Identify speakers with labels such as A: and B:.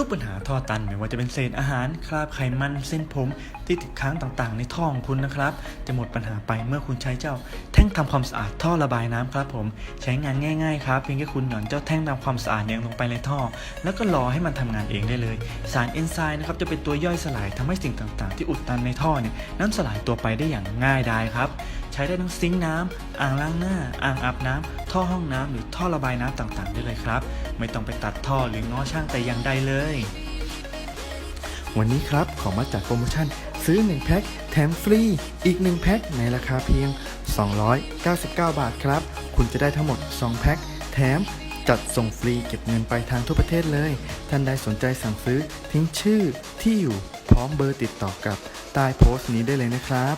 A: ทุกปัญหาท่อตันไม่ว่าจะเป็นเศษอาหาร คราบไขมัน เส้นผมที่ติดค้างต่างๆ ในท่อของคุณนะครับ จะหมดปัญหาไปเมื่อคุณใช้เจ้า แท่งทำความสะอาดท่อระบายน้ำครับผม ใช้งานง่ายๆครับเพียงแค่คุณหย่อนเจ้าแท่งทำความสะอาดเนี่ยลงไปในท่อ แล้วก็รอให้มันทำงานเองได้เลย สารเอนไซม์นะครับจะเป็นตัวย่อยสลายทำให้สิ่งต่างๆ ที่อุดตันในท่อเนี่ยนั้นสลายตัวไปได้อย่างง่ายดายครับ ช้ได้ทั้งซิงค์น้ำอ่างล้างหน้า อ่างอาบน้ำท่อห้องน้ำหรือท่อระบายน้ำต่างๆ ได้เลยครับ ไม่ต้องไปตัดท่อหรือง้อช่างแต่อย่างใดเลย วันนี้ครับขอมาจัดโปรโมชั่น ซื้อ 1 แพ็คแถมฟรี อีก 1 แพ็คในราคาเพียง 299 บาทครับ คุณจะได้ทั้งหมด 2 แพ็คแถมจัดส่งฟรีเก็บเงินไปทางทั่วประเทศเลย ท่านใดสนใจสั่งซื้อทิ้งชื่อที่อยู่พร้อมเบอร์ติดต่อกับใต้โพสต์นี้ได้เลยนะครับ